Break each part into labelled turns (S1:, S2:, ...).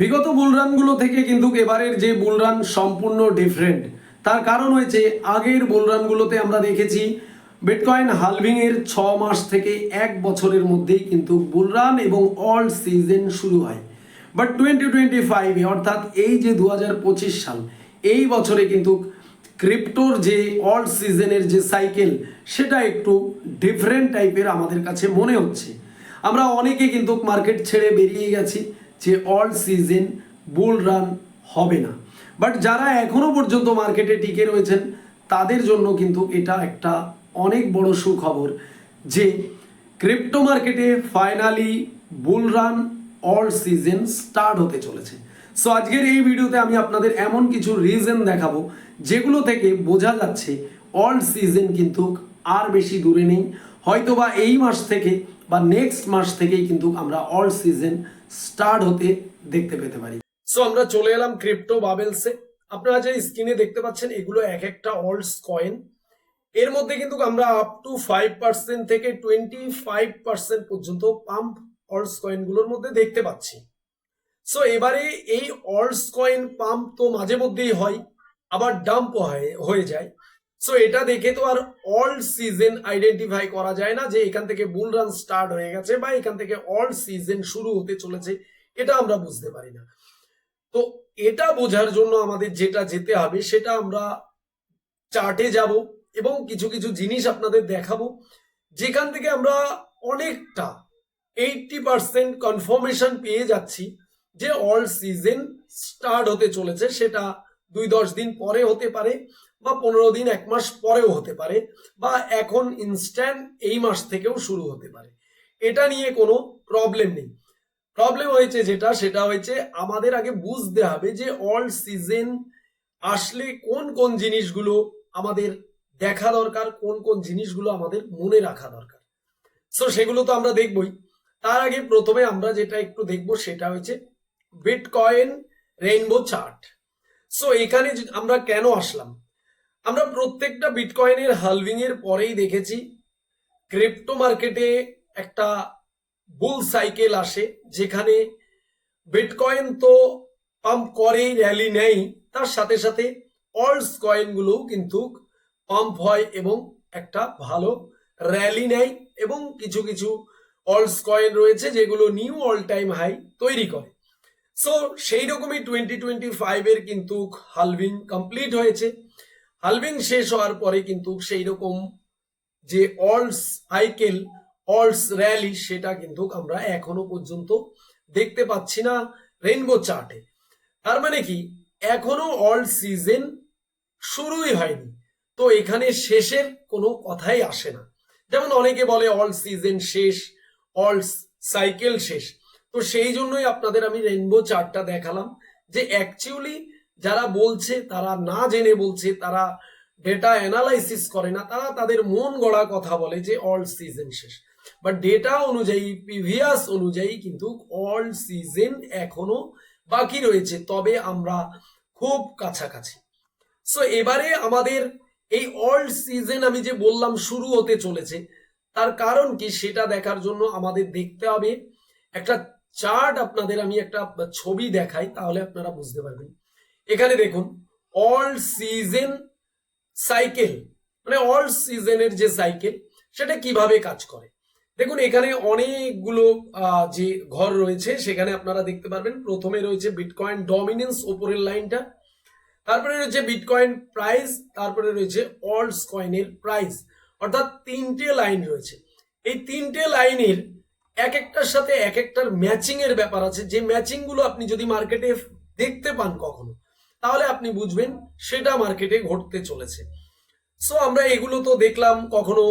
S1: বিগত বুলরানগুলো থেকে কিন্তু এবারের যে বুলরান সম্পূর্ণ ডিফারেন্ট তার কারণ হয়েছে, আগের বুলরানগুলোতে আমরা দেখেছি বিটকয়েন হালভিং এর ছ মাস থেকে এক বছরের মধ্যেই কিন্তু বুলরান এবং অল সিজন শুরু হয়। বাট টোয়েন্টি টোয়েন্টি ফাইভে অর্থাৎ এই যে দু পঁচিশ সাল, এই বছরে কিন্তু ক্রিপ্টোর যে অল সিজনের যে সাইকেল সেটা একটু ডিফারেন্ট টাইপের আমাদের কাছে মনে হচ্ছে। আমরা অনেকে কিন্তু মার্কেট ছেড়ে বেরিয়ে গেছি। যে অল সিজন বুল রান হবে না। বাট যারা এখনও পর্যন্ত মার্কেটে টিকে রয়েছেন, তাদের জন্য কিন্তু এটা একটা অনেক বড় সুখবর যে ক্রিপ্টো মার্কেটে finally bull run alt season start হতে চলেছে। সো আজকের এই ভিডিওতে আমি আপনাদের এমন কিছু রিজন দেখাবো, যেগুলো থেকে বোঝা যাচ্ছে অল সিজন কিন্তু আর বেশি দূরে নেই। হয়তো বা এই মাস থেকে বা নেক্সট মাস থেকেই কিন্তু আমরা অল সিজন স্টার্ট হতে দেখতে পেতে পারি। সো আমরা চলে এলাম ক্রিপ্টো বাবেলসে আপনারা যে স্ক্রিনে দেখতে পাচ্ছেন, এগুলো এক একটা অল্ডস কয়েন এর মধ্যে কিন্তু আমরা আপ টু ফাইভ পার্সেন্ট থেকে টোয়েন্টি ফাইভ পার্সেন্ট পর্যন্ত পাম্প অল্ডস কয়েনগুলোর মধ্যে দেখতে পাচ্ছি। সো এবারে এই অল্ডস কয়েন পাম্প তো মাঝে মধ্যেই হয়, আবার ডাম্প হয়, হয়ে যায়। সো এটা দেখে তো আর অল সিজন আইডেন্টিফাই করা যায় না যে এখান থেকে বুল রান স্টার্ট হয়ে গেছে বা এখান থেকে অল সিজন শুরু হতে চলেছে, এটা আমরা বুঝতে পারি না। তো এটা বোঝার জন্য আমাদের যেটা যেতে হবে, সেটা আমরা চার্টে যাব এবং কিছু কিছু জিনিস আপনাদের দেখাবো, যেখান থেকে আমরা অনেকটা এইটটি পার্সেন্ট কনফার্মেশন পেয়ে যাচ্ছি যে অল সিজন স্টার্ট হতে চলেছে, সেটা দুই দশ দিন পরে হতে পারে। বা পনেরো দিন, এক মাস পরেও হতে পারে বা এখন ইনস্ট্যান্ট এই মাস থেকেও শুরু হতে পারে। এটা নিয়ে কোনো প্রবলেম নেই। প্রবলেম হয়েছে যেটা, সেটা হয়েছে আমাদের আগে বুঝতে হবে যে অল সিজন আসলে কোন কোন জিনিসগুলো আমাদের দেখা দরকার, কোন কোন জিনিসগুলো আমাদের মনে রাখা দরকার। সো সেগুলো তো আমরা দেখবই। তার আগে প্রথমে আমরা যেটা একটু দেখব, সেটা হচ্ছে বিটকয়েন রেইনবো চার্ট সো এখানে আমরা কেন আসলাম? আমরা প্রত্যেকটা বিটকয়েনের হালভিং এর পরেই দেখেছি ক্রিপ্টো মার্কেটে একটা বুল সাইকেল আসে, যেখানে বিটকয়েন তো পাম্প করেই র্যালি নেই, তার সাথে সাথে অল্ডস কয়েনগুলোও কিন্তু পাম্প হয় এবং একটা ভালো র্যালি নেয় এবং কিছু কিছু অল্ডস কয়েন রয়েছে যেগুলো নিউ অল টাইম হাই তৈরি করে। সো সেই রকমই টোয়েন্টি টোয়েন্টি ফাইভের কিন্তু হালভিং কমপ্লিট হয়েছে। হালভিং শেষ হওয়ার পরে কিন্তু সেই রকম যে অলস সাইকেল, অলস র্যালি, সেটা কিন্তু আমরা এখনও পর্যন্ত দেখতে পাচ্ছি না রেইনবো চার্টে। তার মানে কি? এখনও অল সিজন শুরুই হয়নি। তো এখানে শেষের কোনো কথাই আসে না। যেমন অনেকে বলে অল সিজন শেষ অল সাইকেল শেষ। তো সেই জন্যই আপনাদের আমি রেইনবো চার্টটা দেখালাম যে অ্যাকচুয়ালি যারা বলছে, তারা না জেনে বলছে, তারা ডেটা অ্যানালাইসিস করে না, তারা তাদের মন গড়া কথা বলে যে অল সিজন শেষ। বাট ডেটা অনুযায়ী প্রিভিয়াস অনুযায়ী কিন্তু অল সিজন এখনও বাকি রয়েছে, তবে আমরা খুব কাছাকাছি। সো এবারে আমাদের এই অল সিজন আমি যে বললাম শুরু হতে চলেছে, তার কারণ কি সেটা দেখার জন্য আমাদের দেখতে হবে। একটা চার্ট আপনাদের আমি একটা ছবি দেখাই, তাহলে আপনারা বুঝতে পারবেন। এখানে দেখুন অল সিজন সাইকেল মানে অল সিজনের যে সাইকেল সেটা কীভাবে কাজ করে? দেখুন, এখানে অনেকগুলো যে ঘর রয়েছে, সেখানে আপনারা দেখতে পারবেন, প্রথমে রয়েছে বিটকয়েন ডমিনেন্স ওপরের লাইনটা, তারপরে রয়েছে বিটকয়েন প্রাইস তারপরে রয়েছে অল্ডস কয়েনের প্রাইস অর্থাৎ তিনটে লাইন রয়েছে। এই তিনটে লাইনের এক একটার সাথে এক একটার ম্যাচিং এর ব্যাপার আছে। যে ম্যাচিংগুলো আপনি যদি মার্কেটে দেখতে পান কখনো তাহলে আপনি বুঝবেন সেটা মার্কেটে ঘটতে চলেছে। সো আমরা এগুলো তো দেখলাম, কখনো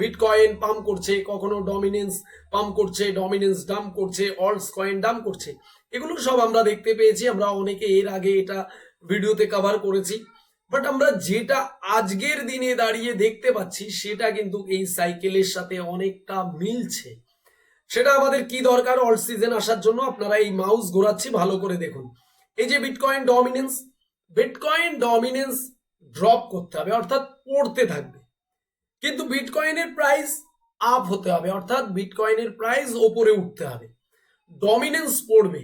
S1: বিটকয়েন পাম্প করছে, কখনো ডমিনেন্স পাম্প করছে ডমিনেন্স ডাম্প করছে অলস কয়েন ডাম্প করছে। এগুলো সব আমরা দেখতে পেয়েছি, আমরা অনেকে এর আগে এটা ভিডিওতে কভার করেছি। বাট আমরা যেটা আজকের দিনে দাঁড়িয়ে দেখতে পাচ্ছি, সেটা কিন্তু এই সাইকেলের সাথে অনেকটা মিলছে। সেটা আমাদের কি দরকার অল সিজন আসার জন্য? আপনারা এই মাউস ঘোরাচ্ছি, ভালো করে দেখুন। এই যে bitcoin dominance bitcoin dominance drop করতে হবে, অর্থাৎ পড়তে থাকবে। কিন্তু বিটকয়েনের প্রাইস আপ হতে হবে, অর্থাৎ বিটকয়েনের প্রাইস ওপরে উঠতে হবে। ডমিনেন্স পড়বে।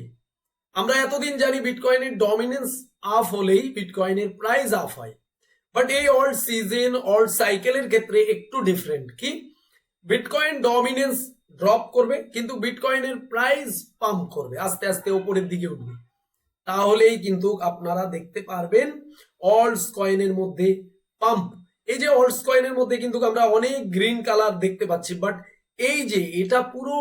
S1: আমরা এতদিন জানি বিটকয়েনের ডমিনেন্স আপ হলেই বিটকয়েনের প্রাইস আপ হয়। বাট এই অল্ড সিজন অল্ড সাইকেলের ক্ষেত্রে একটু ডিফারেন্ট কি? বিটকয়েন ডমিনেন্স ড্রপ করবে, কিন্তু বিটকয়েনের প্রাইস পাম্প করবে, আস্তে আস্তে ওপরের দিকে উঠবে। তাহলেই কিন্তু আপনারা দেখতে পারবেন অল্ডস কয়েনের মধ্যে পাম্প এই যে অল্ডস কয়েনের মধ্যে কিন্তু আমরা অনেক গ্রিন কালার দেখতে পাচ্ছি বাট এই যে এটা পুরো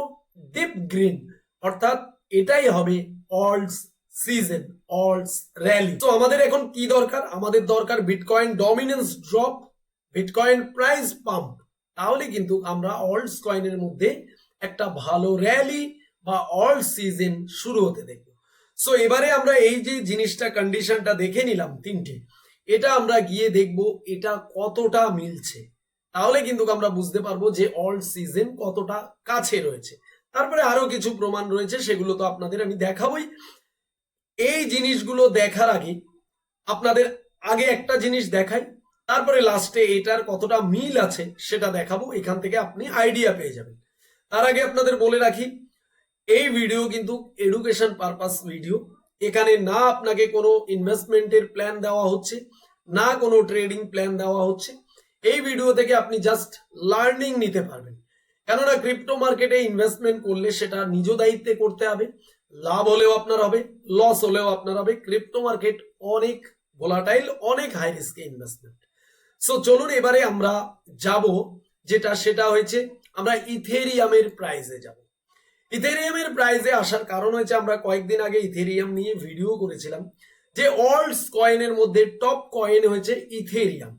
S1: ডিপ গ্রিন অর্থাৎ এটাই হবে অল্ডস সিজন অল্ডস র্যালি তো আমাদের এখন কি দরকার? আমাদের দরকার bitcoin dominance drop bitcoin price pump তাহলে কিন্তু আমরা অল্ডস কয়েনের মধ্যে একটা ভালো র্যালি বা অল্ড সিজন শুরু হতে দেখব। সো এবারে আমরা এই যে জিনিসটা কন্ডিশনটা দেখে নিলাম তিনটে। এটা আমরা গিয়ে দেখব এটা কতটা মিলছে। তাহলে কিন্তু আমরা বুঝতে পারব যে অল্ড সিজন কতটা কাছে রয়েছে। তারপরে আরও কিছু প্রমাণ রয়েছে, সেগুলো তো আপনাদের আমি দেখাবই। এই জিনিসগুলো দেখার আগে আপনাদের আগে একটা জিনিস দেখাই, তারপরে লাস্টে এটার কতটা মিল আছে সেটা দেখাবো, এখান থেকে আপনি আইডিয়া পেয়ে যাবেন। তার আগে আপনাদের বলে রাখি এই ভিডিও কিন্তু এডুকেশন পারপাস ভিডিও এখানে না আপনাকে কোনো ইনভেস্টমেন্টের প্ল্যান দেওয়া হচ্ছে, না কোনো ট্রেডিং প্ল্যান দেওয়া হচ্ছে। এই ভিডিও থেকে আপনি জাস্ট লার্নিং নিতে পারবেন। কেননা ক্রিপ্টো মার্কেটে ইনভেস্টমেন্ট করলে সেটা নিজ দায়িত্বে করতে হবে, লাভ হলেও আপনার হবে লস হলেও আপনার হবে। ক্রিপ্টো মার্কেট অনেক ভোলাটাইল অনেক হাই রিস্ক ইনভেস্টমেন্ট সো চলুন এবারে আমরা যাব, যেটা সেটা হয়েছে, আমরা ইথেরিয়ামের প্রাইসে যাব। ইথেরিয়ামের প্রাইজে আসার কারণ হয়েছে, আমরা কয়েকদিন আগে ইথেরিয়াম নিয়ে ভিডিও করেছিলাম, যে অল্ডস কয়েনের মধ্যে টপ কয়েন হয়েছে ইথেরিয়াম।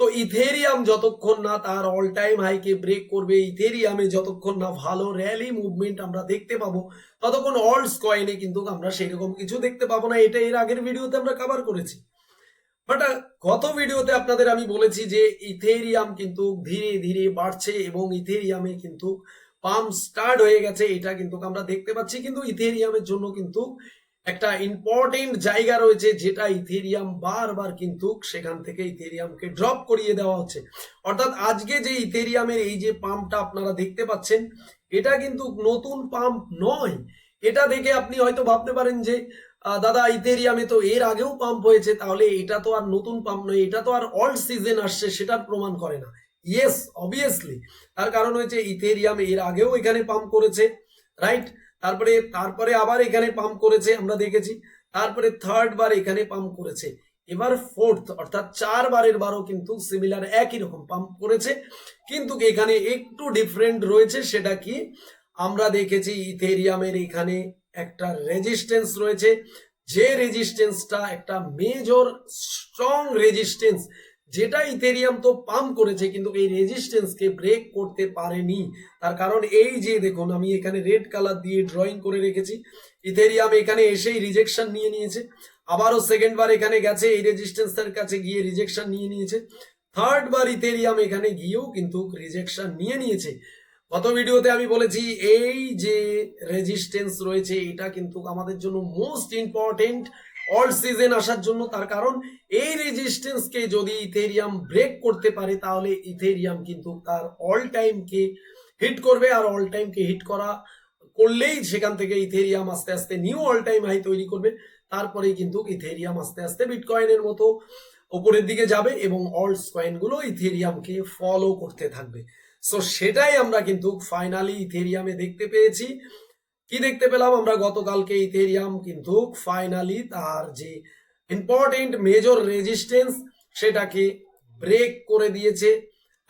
S1: তো ইথেরিয়াম যতক্ষণ না তার অল টাইম হাইকে ব্রেক করবে, ইথেরিয়ামে যতক্ষণ না ভালো র্যালি মুভমেন্ট আমরা দেখতে পাবো, ততক্ষণ অল্ডস কয়েনে কিন্তু আমরা সেরকম কিছু দেখতে পাবো না, এটা এর আগের ভিডিওতে আমরা কভার করেছি। বাট গত ভিডিওতে আপনাদের আমি বলেছি যে ইথেরিয়াম কিন্তু ধীরে ধীরে বাড়ছে এবং ইথেরিয়ামে কিন্তু পাম্প স্টার্ট হয়ে গেছে, এটা কিন্তু আমরা দেখতে পাচ্ছি। কিন্তু ইথেরিয়ামের জন্য কিন্তু একটা ইম্পর্টেন্ট জায়গা রয়েছে, যেটা ইথেরিয়াম বারবার কিন্তু সেখান থেকে ইথেরিয়ামকে ড্রপ করিয়ে দেওয়া হচ্ছে। অর্থাৎ আজকে যে ইথেরিয়ামের এই যে পাম্পটা আপনারা দেখতে পাচ্ছেন, এটা কিন্তু নতুন পাম্প নয়। এটা দেখে আপনি হয়তো ভাবতে পারেন যে দাদা, ইথেরিয়ামে তো এর আগেও পাম্প হয়েছে, তাহলে এটা তো আর নতুন পাম্প নয়, এটা তো আর অল্ড সিজন আসছে, সেটার প্রমাণ করে না। ইয়েস অবভিয়াসলি তার কারণ হয়েছে ইথেরিয়াম এর আগেও এখানে পাম্প করেছে রাইট তারপরে তারপরে আবার এখানে পাম্প করেছে, আমরা দেখেছি। তারপরে থার্ড বার এখানে পাম্প করেছে। এবার ফোর্থ অর্থাৎ চার বারের বারও কিন্তু সিমিলার একই রকম পাম্প করেছে। কিন্তু এখানে একটু ডিফারেন্ট রয়েছে, সেটা কি? আমরা দেখেছি ইথেরিয়ামের এখানে একটা রেজিস্ট্যান্স রয়েছে। যে রেজিস্ট্যান্সটা একটা মেজর স্ট্রং রেজিস্ট্যান্স যেটা ইথেরিয়াম তো পাম্প করেছে, কিন্তু এই রেজিস্ট্যান্সকে ব্রেক করতে পারেনি। তার কারণ এই যে দেখুন, আমি এখানে রেড কালার দিয়ে ড্রয়িং করে রেখেছি। ইথেরিয়াম এখানে এসেই রিজেকশন নিয়ে নিয়েছে। আবারও সেকেন্ড বার এখানে গেছে, এই রেজিস্ট্যান্সের কাছে গিয়ে রিজেকশন নিয়ে নিয়েছে। থার্ড বার ইথেরিয়াম এখানে গিয়েও কিন্তু রিজেকশন নিয়ে নিয়েছে। গত ভিডিওতে আমি বলেছি, এই যে রেজিস্ট্যান্স রয়েছে, এটা কিন্তু আমাদের জন্য মোস্ট ইম্পর্টেন্ট অল সিজন আসার জন্য, তার কারণ এই রেজিস্ট্যান্সকে যদি ইথেরিয়াম ব্রেক করতে পারে, তাহলে ইথেরিয়াম কিন্তু তার অল টাইমকে হিট করবে, আর অল টাইমকে হিট করা করলেই সেখান থেকে ইথেরিয়াম আস্তে আস্তে নিউ অল টাইম হাই তৈরি করবে। তারপরেই কিন্তু ইথেরিয়াম আস্তে আস্তে বিটকয়েনের মতো উপরের দিকে যাবে এবং অল্ডস কয়েনগুলো ইথেরিয়ামকে ফলো করতে থাকবে। সো সেটাই আমরা কিন্তু ফাইনালি ইথেরিয়ামে দেখতে পেয়েছি। কি দেখতে পেলাম? আমরা গতকালকে ইথেরিয়াম, কিন্তু ফাইনালি তার যে ইম্পর্টেন্ট মেজর রেজিস্ট্যান্স সেটাকে ব্রেক করে দিয়েছে।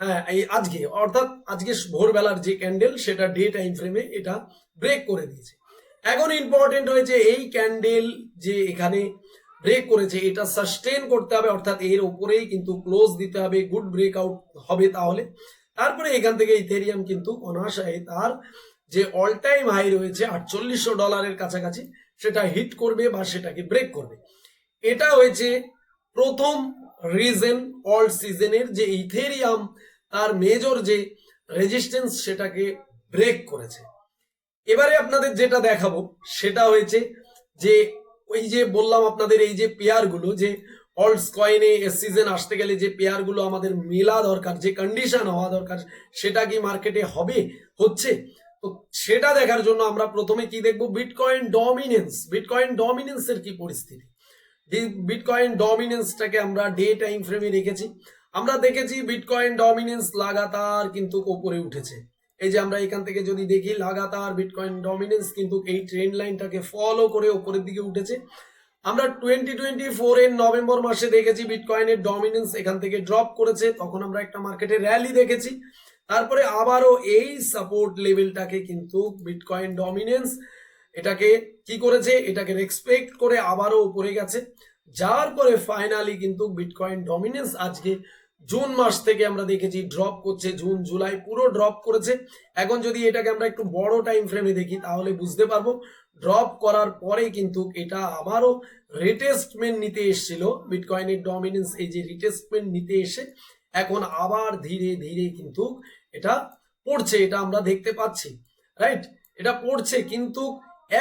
S1: হ্যাঁ এই আজকে, অর্থাৎ আজকে ভোরবেলার যে ক্যান্ডেল সেটা ডে টাইম ফ্রেমে এটা ব্রেক করে দিয়েছে। এখন ইম্পর্টেন্ট হয়েছে এই ক্যান্ডেল যে এখানে ব্রেক করেছে, এটা সাস্টেন করতে হবে, অর্থাৎ এর উপরেই কিন্তু ক্লোজ দিতে হবে গুড ব্রেক আউট হবে তাহলে। তারপরে এখান থেকে ইথেরিয়াম কিন্তু অনাশায় তার যে অল টাইম হাই রয়েছে আটচল্লিশশো ডলারের কাছাকাছি, সেটা হিট করবে বা সেটাকে ব্রেক করবে। এটা হয়েছে প্রথম রিজন অল সিজনের যে ইথেরিয়াম তার মেজর যে রেজিস্ট্যান্স সেটাকে ব্রেক করেছে। এবারে আপনাদের যেটা দেখাবো, সেটা হয়েছে যে ওই যে বললাম আপনাদের এই যে পেয়ারগুলো যে অল্ডস কয়েনে সিজন আসতে গেলে যে পেয়ারগুলো আমাদের মেলা দরকার, যে কন্ডিশন হওয়া দরকার, সেটা কি মার্কেটে হবে, হচ্ছে? তো সেটা দেখার জন্য আমরা প্রথমে কি দেখব? বিটকয়েন ডমিনেন্স বিটকয়েন ডমিনেন্সের কি পরিস্থিতি? বিটকয়েন ডমিনেন্সটাকে আমরা ডে টাইম ফ্রেমে রেখেছি আমরা দেখেছি বিটকয়েন ডমিনেন্স লাগাতার কিন্তু উপরে উঠেছে। এই যে আমরা এখান থেকে যদি দেখি, লাগাতার বিটকয়েন ডমিনেন্স কিন্তু এই ট্রেন্ড লাইনটাকে ফলো করে উপরের দিকে উঠেছে। আমরা টোয়েন্টি টোয়েন্টি ফোর এর নভেম্বর মাসে দেখেছি বিটকয়েনের ডমিনেন্স এখান থেকে ড্রপ করেছে। তখন আমরা একটা মার্কেটে র্যালি দেখেছি। তারপরে আবারও এই সাপোর্ট লেভেলটাকে কিন্তু বিটকয়েন ডমিনেন্স এটাকে কি করেছে? এটাকে রেসপেক্ট করে আবারও উপরে গেছে। যার পরে ফাইনালি কিন্তু বিটকয়েন ডমিনেন্স আজকে জুন মাস থেকে আমরা দেখেছি ড্রপ করছে, জুন, জুলাই পুরো ড্রপ করেছে। এখন যদি এটাকে আমরা একটু বড় টাইম ফ্রেমে দেখি, তাহলে বুঝতে পারব ড্রপ করার পরে কিন্তু এটা আবারও রিটেস্টমেন্ট নিতে এসেছিল। বিটকয়েনের ডমিনেন্স এই যে রিটেস্টমেন্ট নিতে এসে এখন আবার ধীরে ধীরে কিন্তু এটা পড়ছে, এটা আমরা দেখতে পাচ্ছি রাইট এটা পড়ছে, কিন্তু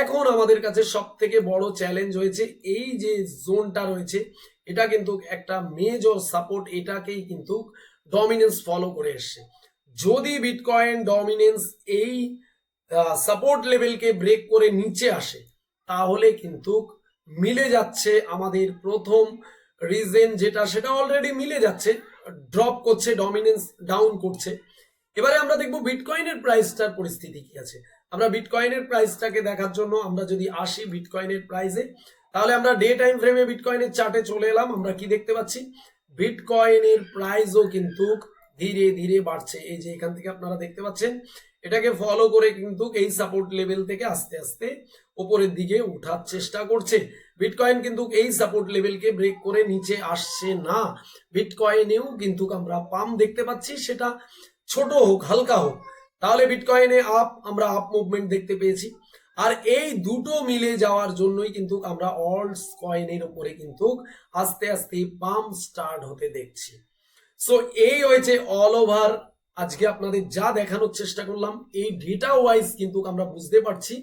S1: এখন আমাদের কাছে সব থেকে বড় চ্যালেঞ্জ হয়েছে, এই যে জোনটা রয়েছে, এটা কিন্তু একটা মেজর সাপোর্ট এটাকেই কিন্তু ডমিনেন্স ফলো করে এসছে। যদি বিটকয়েন ডমিনেন্স এই সাপোর্ট লেভেলকে ব্রেক করে নিচে আসে, তাহলে কিন্তু মিলে যাচ্ছে আমাদের প্রথম রিজেন যেটা, সেটা অলরেডি মিলে যাচ্ছে ড্রপ করছে ডমিনেন্স ডাউন করছে। এবারে আমরা দেখব বিটকয়েনের প্রাইসটার পরিস্থিতি কি আছে। আমরা বিটকয়েনের প্রাইসটাকে দেখার জন্য আমরা যদি আসি বিটকয়েনের প্রাইসে, তাহলে আমরা ডে টাইম ফ্রেমে বিটকয়েনের চার্টে চলে এলাম। আমরা কি দেখতে পাচ্ছি? বিটকয়েনের প্রাইসও কিন্তু ধীরে ধীরে বাড়ছে। এই যে এখান থেকে আপনারা দেখতে পাচ্ছেন, এটাকে ফলো করে কিন্তু এই সাপোর্ট লেভেল থেকে আস্তে আস্তে উপরের দিকে উঠার চেষ্টা করছে। বিটকয়েন কিন্তু এই সাপোর্ট লেভেলকে ব্রেক করে নিচে আসছে না। বিটকয়েনেও কিন্তু আমরা পাম দেখতে পাচ্ছি। সেটা ছোট হোক, হালকা হোক, তাহলে বিটকয়েনে আপ আমরা আপ মুভমেন্ট দেখতে পেয়েছি। আর এই দুটো মিলে যাওয়ার জন্যই কিন্তু আমরা অলস কয়েনের উপরে কিন্তু আস্তে আস্তে পাম্প স্টার্ট হতে দেখছি। সো এই হয়েছে অল ওভার আজকে আপনাদের যা দেখানোর চেষ্টা করলাম, এই ডেটা ওয়াইজ কিন্তু আমরা বুঝতে পারছি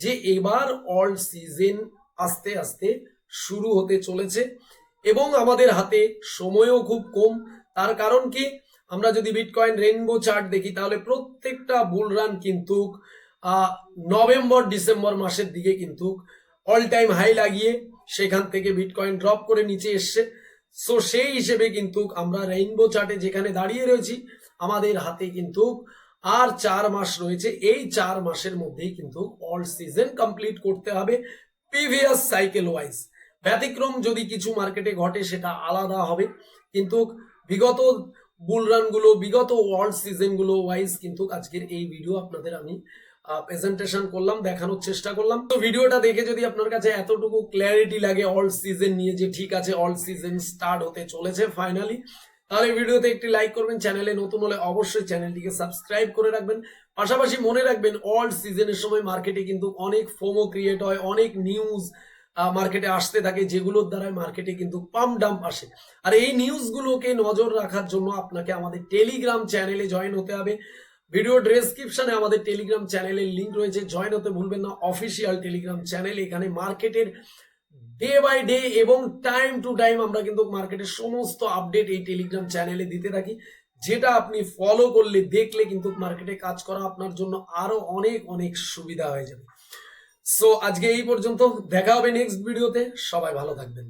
S1: যে এবার অল সিজন আস্তে আস্তে শুরু হতে চলেছে। এবং আমাদের হাতে সময়ও খুব কম, তার কারণ কি? আমরা যদি বিটকয়েন রেইনবো চার্ট দেখি, তাহলে প্রত্যেকটা বুল রান কিন্তু নভেম্বর ডিসেম্বর মাসের দিকে কিন্তু অল টাইম হাই লাগিয়ে সেখান থেকে বিটকয়েন ড্রপ করে নিচে এসছে। সো সেই হিসেবে কিন্তু আমরা রেইনবো চার্টে যেখানে দাঁড়িয়ে রয়েছি, আমাদের হাতে কিন্তু আর চার মাস রয়েছে। এই চার মাসের মধ্যেই কিন্তু অল সিজন কমপ্লিট করতে হবে প্রিভিয়াস সাইকেল ওয়াইজ ব্যতিক্রম যদি কিছু মার্কেটে ঘটে, সেটা আলাদা হবে। কিন্তু বিগত বুল রানগুলো বিগত ওয়ার্ল্ড সিজনগুলো ওয়াইজ কিন্তু আজকের এই ভিডিও আপনাদের আমি প্রেজেন্টেশন করলাম, দেখানোর চেষ্টা করলাম। তো ভিডিওটা দেখে যদি আপনার কাছে এতটুকু ক্ল্যারিটি লাগে অল সিজন নিয়ে যে ঠিক আছে অল সিজন স্টার্ট হতে চলেছে ফাইনালি তাহলে ভিডিওতে একটি লাইক করবেন চ্যানেলে নতুন হলে অবশ্যই চ্যানেলটিকে সাবস্ক্রাইব করে রাখবেন। পাশাপাশি মনে রাখবেন অল সিজনের সময় মার্কেটে কিন্তু অনেক ফোমো ক্রিয়েট হয়, অনেক নিউজ মার্কেটে আসতে থাকে, যেগুলোর দ্বারা মার্কেটে কিন্তু পাম্প ডাম্প আসে। আর এই নিউজগুলোকে নজর রাখার জন্য আপনাকে আমাদের টেলিগ্রাম চ্যানেলে জয়েন হতে হবে। ভিডিও ডেসক্রিপশনে আমাদের টেলিগ্রাম চ্যানেলের লিঙ্ক রয়েছে। জয়েন হতে ভুলবেন না অফিসিয়াল টেলিগ্রাম চ্যানেল এখানে মার্কেটের ডে বাই ডে এবং টাইম টু টাইম আমরা কিন্তু মার্কেটের সমস্ত আপডেট এই টেলিগ্রাম চ্যানেলে দিতে থাকি। যেটা আপনি ফলো করলে, দেখলে কিন্তু মার্কেটে কাজ করা আপনার জন্য আরও অনেক অনেক সুবিধা হয়ে যাবে। সো আজকে এই পর্যন্ত দেখা হবে নেক্সট ভিডিওতে সবাই ভালো থাকবেন।